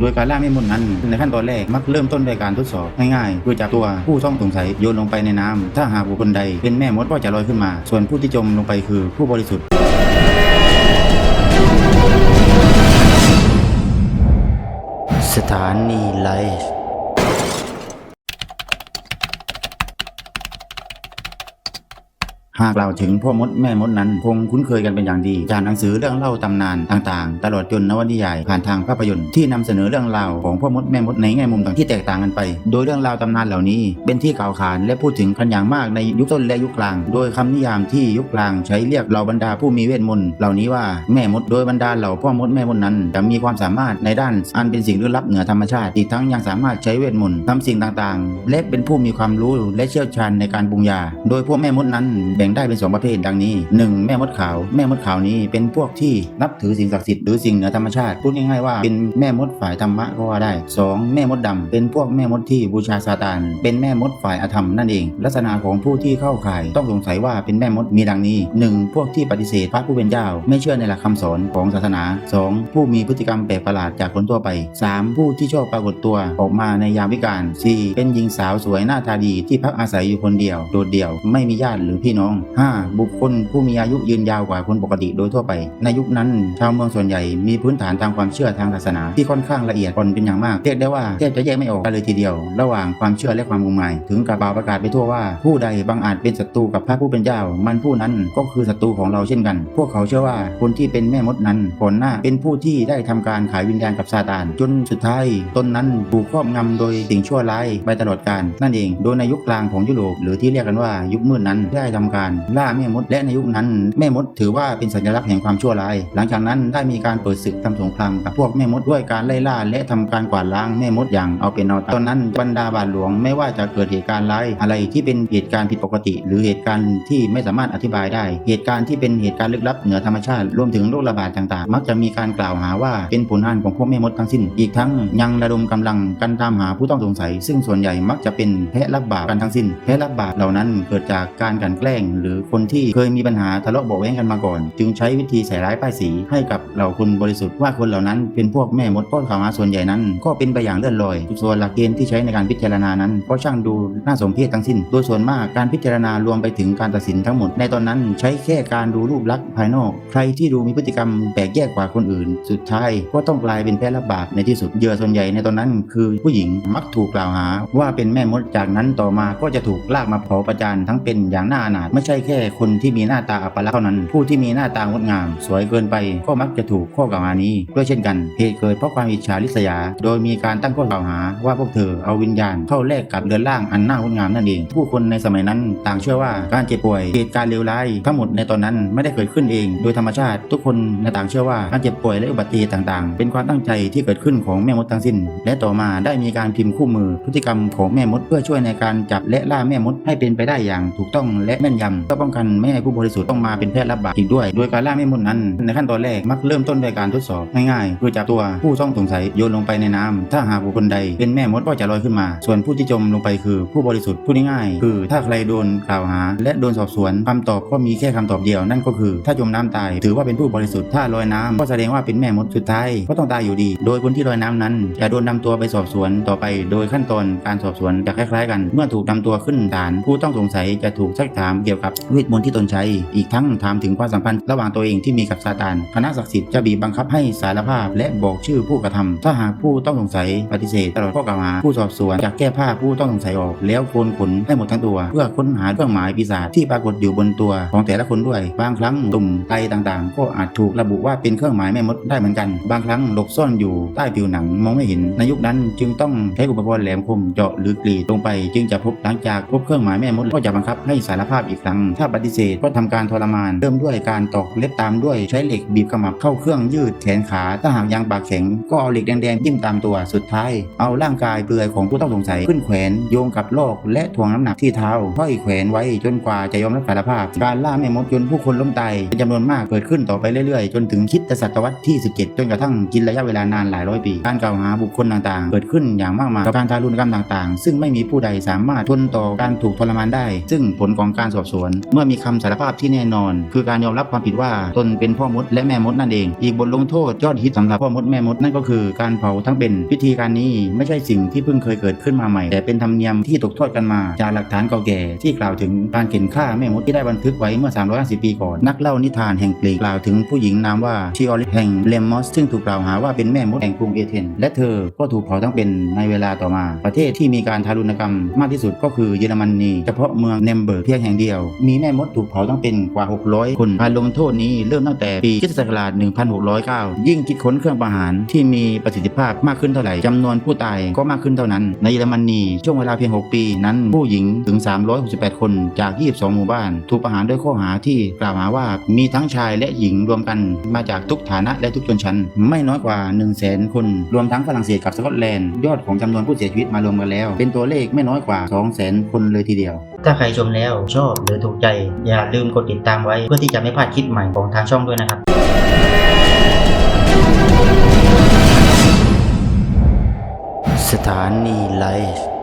โดยการล่าแม่มดนั้นในขั้นตอนแรกมักเริ่มต้นด้วยการทดสอบง่ายๆคือจับตัวผู้ต้องสงสัยโยนลงไปในน้ำถ้าหากบุคคลใดเป็นแม่มดก็จะลอยขึ้นมา ส่วนผู้ที่จมลงไปคือผู้บริสุทธิ์สถานีไลฟ์ หากกล่าถึงพ่อมดแม่มดนั้น คงคุ้นเคยกันเป็นอย่างดีจากหนังสือเรื่องเล่าตำนานต่างๆ ตลอดจนนวนิยายผ่านทางภาพยนตร์ที่นำเสนอเรื่องราวของพ่อมดแม่มดในแง่มุมต่างที่แตกต่างกันไป โดยเรื่องราวตำนานเหล่านี้ เป็นที่กล่าวขานและพูดถึงกันอย่างมากในยุคต้นและยุคกลาง โดยคำนิยามที่ยุคกลางใช้เรียกเหล่าบรรดาผู้มีเวทมนต์เหล่านี้ว่าแม่มดโดยบรรดาเหล่าพ่อมดแม่มดนั้น จะมีความสามารถในด้านอันเป็นสิ่งลึกลับเหนือธรรมชาติอีกทั้งยังสามารถใช้เวทมนต์ทำสิ่งต่างๆ และเป็นผู้มีความรู้และเชี่ยวชาญในการปรุงยา โดยพวกแม่มดนั้นแบ่งได้เป็นสองประเภทดังนี้ 1. แม่มดขาว แม่มดขาวนี้เป็นพวกที่นับถือสิ่งศักดิ์สิทธิ์หรือสิ่งเหนือธรรมชาติพูดง่ายๆว่าเป็นแม่มดฝ่ายธรรมะก็ว่าได้ 2. แม่มดดำเป็นพวกแม่มดที่บูชาซาตาน เป็นแม่มดฝ่ายอธรรมนั่นเอง ลักษณะของผู้ที่เข้าข่าย ต้องสงสัยว่าเป็นแม่มดมีดังนี้ 1. พวกที่ปฏิเสธพระผู้เป็นเจ้า ไม่เชื่อในหลักคำสอนของศาสนา 2. ผู้มีพฤติกรรมแปลกประหลาดจากคนทั่วไป 3. ผู้ที่ชอบปรากฏตัวออกมาในยามวิกาล 4. เป็นหญิงสาวสวยหน้าตาดีที่พักอาศัยอยู่คนเดียวโดดเดี่ยว ไม่มีญาติหรือพี่น้อง 5. บุคคลผู้มีอายุยืนยาวกว่าคนปกติโดยทั่วไป ในยุคนั้น ชาวเมืองส่วนใหญ่มีพื้นฐานทางความเชื่อทางศาสนาที่ค่อนข้างละเอียดอ่อนเป็นอย่างมากเรียกได้ว่าแทบจะแยกไม่ออกกันเลยทีเดียว ระหว่างความเชื่อและความงมงาย ถึงกับเป่าประกาศไปทั่วว่า ผู้ใดบางอาจเป็นศัตรูกับพระผู้เป็นเจ้า มันผู้นั้นก็คือศัตรูของเราเช่นกัน พวกเขาเชื่อว่าคนที่เป็นแม่มดนั้นก่อนหน้าเป็นผู้ที่ได้ทำการขายวิญญาณกับซาตาน จนสุดท้ายตนนั้นถูกครอบงำโดยสิ่งชั่วร้ายไปตลอดกาลนั่นเอง โดยในยุคกลางของยุโรปหรือที่เรียกกันว่ายุคมืดนั้นได้ทำการล่าแม่มดและในยุคนั้น แม่มดถือว่าเป็นสัญลักษณ์แห่งความชั่วร้าย หลังจากนั้นได้มีการเปิดศึกทำสงครามกับพวกแม่มดด้วยการไล่ล่าและทำการกวาดล้างแม่มดอย่างเอาเป็นเอาตายตอนนั้นบรรดาบาทหลวงไม่ว่าจะเกิดเหตุการณ์ร้ายอะไรที่เป็นเหตุการณ์ผิดปกติ หรือเหตุการณ์ที่ไม่สามารถอธิบายได้ เหตุการณ์ที่เป็นเหตุการณ์ลึกลับเหนือธรรมชาติรวมถึงโรคระบาดต่างๆ มักจะมีการกล่าวหาว่าเป็นผลงานของพวกแม่มดทั้งสิ้น อีกทั้งยังระดมกำลังกันตามหาผู้ต้องสงสัย ซึ่งส่วนใหญ่มักจะเป็นแพะรับบาปกันทั้งสิ้นแพะรับบาปเหล่านั้นเกิดจากการกลั่นแกล้งหรือคนที่เคยมีปัญหาทะเลาะเบาะแว้งกันมาก่อน จึงใช้วิธีใส่ร้ายป้ายสีให้กับเหล่าคนบริสุทธิ์ว่าคนเหล่านั้นเป็นพวกแม่มดก้อนข่าวหาส่วนใหญ่นั้น ก็เป็นไปอย่างเลื่อนลอยส่วนหลักเกณฑ์ที่ใช้ในการพิจารณานั้นก็ช่างดูน่าสมเพชทั้งสิ้น โดยส่วนมากการพิจารณารวมไปถึงการตัดสินทั้งหมด ในตอนนั้นใช้แค่การดูรูปลักษณ์ภายนอก ใครที่ดูมีพฤติกรรมแปลกแยกกว่าคนอื่น สุดท้ายก็ต้องกลายเป็นแพ้รับบาปในที่สุดเหยื่อส่วนใหญ่ในตอนนั้น คือผู้หญิงมักถูกกล่าวหา ว่าเป็นแม่มดจากนั้นต่อมาก็จะถูกลากมาเผาประจานทั้งเป็นอย่างน่าอนาถไม่ใช่แค่คนที่มีหน้าตาอัปลักษณ์เท่านั้น ผู้ที่มีหน้าตางดงาม สวยเกินไปก็มักจะถูกข้อกล่าวหานี้ด้วยเช่นกันเหตุเกิดเพราะความอิจฉาริษยา โดยมีการตั้งข้อกล่าวหาว่าพวกเธอเอาวิญญาณเข้าแลกกับเรือนร่างอันน่างดงามนั่นเอง ผู้คนในสมัยนั้นต่างเชื่อว่าการเจ็บป่วยเหตุการณ์เลวร้ายทั้งหมดในตอนนั้นไม่ได้เกิดขึ้นเอง โดยธรรมชาติ ทุกคนในต่างเชื่อว่าการเจ็บป่วยและอุบัติเหตุต่างๆ เป็นความตั้งใจที่เกิดขึ้นของแม่มดทั้งสิ้น และต่อมาได้มีการพิมพ์คู่มือพฤติกรรมของแม่มดเพื่อช่วยในการจับและล่าแม่มดให้เป็นไปได้อย่างถูกต้องและแม่นยำเพื่อป้องกันไม่ให้ผู้บริสุทธิ์ต้องมาเป็นแพทย์รับบาปอีกด้วย โดยการล่าแม่มดนั้น ในขั้นตอนแรกมักเริ่มต้นด้วยการทดสอบง่ายๆคือจับตัวผู้ต้องสงสัยโยนลงไปในน้ำถ้าหากบุคคลใดเป็นแม่มดก็จะลอยขึ้นมา ส่วนผู้ที่จมลงไปคือผู้บริสุทธิ์พูดง่ายๆคือถ้าใครโดนกล่าวหา และโดนสอบสวนคำตอบก็มีแค่คำตอบเดียวนั่นก็คือ ถ้าจมน้ำตาย ถือว่าเป็นผู้บริสุทธิ์ถ้าลอยน้ำก็แสดงว่าเป็นแม่มดสุดท้ายก็ต้องตายอยู่ดี โดยคนที่ลอยน้ำนั้น จะโดนนำตัวไปสอบสวนต่อไป โดยขั้นตอนการสอบสวนจะคล้ายๆ กัน เมื่อถูกนำตัวขึ้นศาลผู้ต้องสงสัยจะถูกซักถามเกี่ยวกับเวทมนต์ที่ตนใช้ อีกทั้งถามถึงความสัมพันธ์ระหว่างตัวเองที่มีกับซาตานคณะศักดิ์สิทธิ์จะบีบบังคับให้สารภาพ และบอกชื่อผู้กระทำถ้าหากผู้ต้องสงสัยปฏิเสธตลอดข้อกล่าวหาผู้สอบสวนจะแก้ผ้าผู้ต้องสงสัยออก แล้วโกนขนให้หมดทั้งตัว เพื่อค้นหาเครื่องหมายปีศาจที่ปรากฏอยู่บนตัวของแต่ละคนด้วย บางครั้งตุ่มไตต่างๆ ก็อาจถูกระบุว่าเป็นเครื่องหมายแม่มดได้เหมือนกัน บางครั้งหลบซ่อนอยู่ใต้ผิวหนังมองไม่เห็นในยุคนั้นจึงต้องใช้อุปกรณ์แหลมคมเจาะหรือกรีดลงไป จึงจะพบหลังจากพบเครื่องหมายแม่มดก็จะบังคับให้สารภาพอีกครั้งถ้าปฏิเสธก็ทำการทรมาน เริ่มด้วยการตอกเล็บตามด้วยใช้เหล็กบีบขมับเข้าเครื่องยืดแขนขา ถ้าหากยังปากแข็งก็เอาเหล็กแดงๆจิ้มตามตัว สุดท้าย เอาร่างกายเปลือยของผู้ต้องสงสัยขึ้นแขวนโยงกับโลกและถ่วงน้ำหนักที่เท้าห้อยแขวนไว้จนกว่าจะยอมรับสารภาพ การล่าแม่มดจนผู้คนล้มตายเป็นจำนวนมากเกิดขึ้นต่อไปเรื่อยๆ จนถึงคิดศตวรรษที่ 17 จนกระทั่งกินระยะเวลานานหลายร้อยปี การกล่าวหาบุคคลต่างๆ เกิดขึ้นอย่างมากมายกับการทารุณกรรมต่างๆ ซึ่งไม่มีผู้ใดสามารถทนต่อการถูกทรมานได้ ซึ่งผลของการสอบสวนวน เมื่อมีคำสารภาพที่แน่นอน คือการยอมรับความผิดว่าตนเป็นพ่อมดและแม่มดนั่นเอง อีกบทลงโทษยอดฮิตสำหรับพ่อมดแม่มดนั่นก็คือการเผาทั้งเป็นพิธีการนี้ไม่ใช่สิ่งที่เพิ่งเคยเกิดขึ้นมาใหม่ แต่เป็นธรรมเนียมที่ตกทอดกันมา จากหลักฐานเก่าแก่ที่กล่าวถึงการเข็นฆ่าแม่มดที่ได้บันทึกไว้เมื่อ 350 ปีก่อนนักเล่านิทานแห่งกรีกกล่าวถึงผู้หญิงนามว่าชิออลิแห่งเลมอสซึ่งถูกกล่าวหาว่าเป็นแม่มดแห่งกรุงเอเธนและเธอก็ถูกเผาทั้งเป็นในเวลาต่อมา ประเทศที่มีการทารุณกรรมมากที่สุดก็คือเยอรมนีเฉพาะเมืองเนมเบิร์กเพียงแห่งเดียวมีแม่มดถูกเผาทั้งเป็นกว่า 600 คนการลงโทษนี้เริ่มตั้งแต่ปีคศักราช1609 ยิ่งคิดค้นเครื่องประหารที่มีประสิทธิภาพมากขึ้นเท่าไหร่จำนวนผู้ตายก็มากขึ้นเท่านั้น ในเยอรมนีช่วงเวลาเพียง 6 ปี นั้นผู้หญิงถึง 368 คนจาก 22 หมู่บ้าน ถูกประหารด้วยข้อหาที่กล่าวหาว่ามีทั้งชายและหญิงรวมกันมาจากทุกฐานะและทุกชนชั้น ไม่น้อยกว่า 1 0 0 0 0แสนคน รวมทั้งฝรั่งเศสกับสกอตแลนด์ยอดของจำนวนผู้เสียชีวิตมารวมกันแล้ว เป็นตัวเลขไม่น้อยกว่า 2 0 0 0 0 0 คนเลยทีเดียว ถ้าใครชมแล้วชอบหรือถูกใจ อย่าลืมกดติดตามไว้เพื่อที่จะไม่พลาดคลิปใหม่ของทางช่องด้วยนะครับสถานีไลฟ์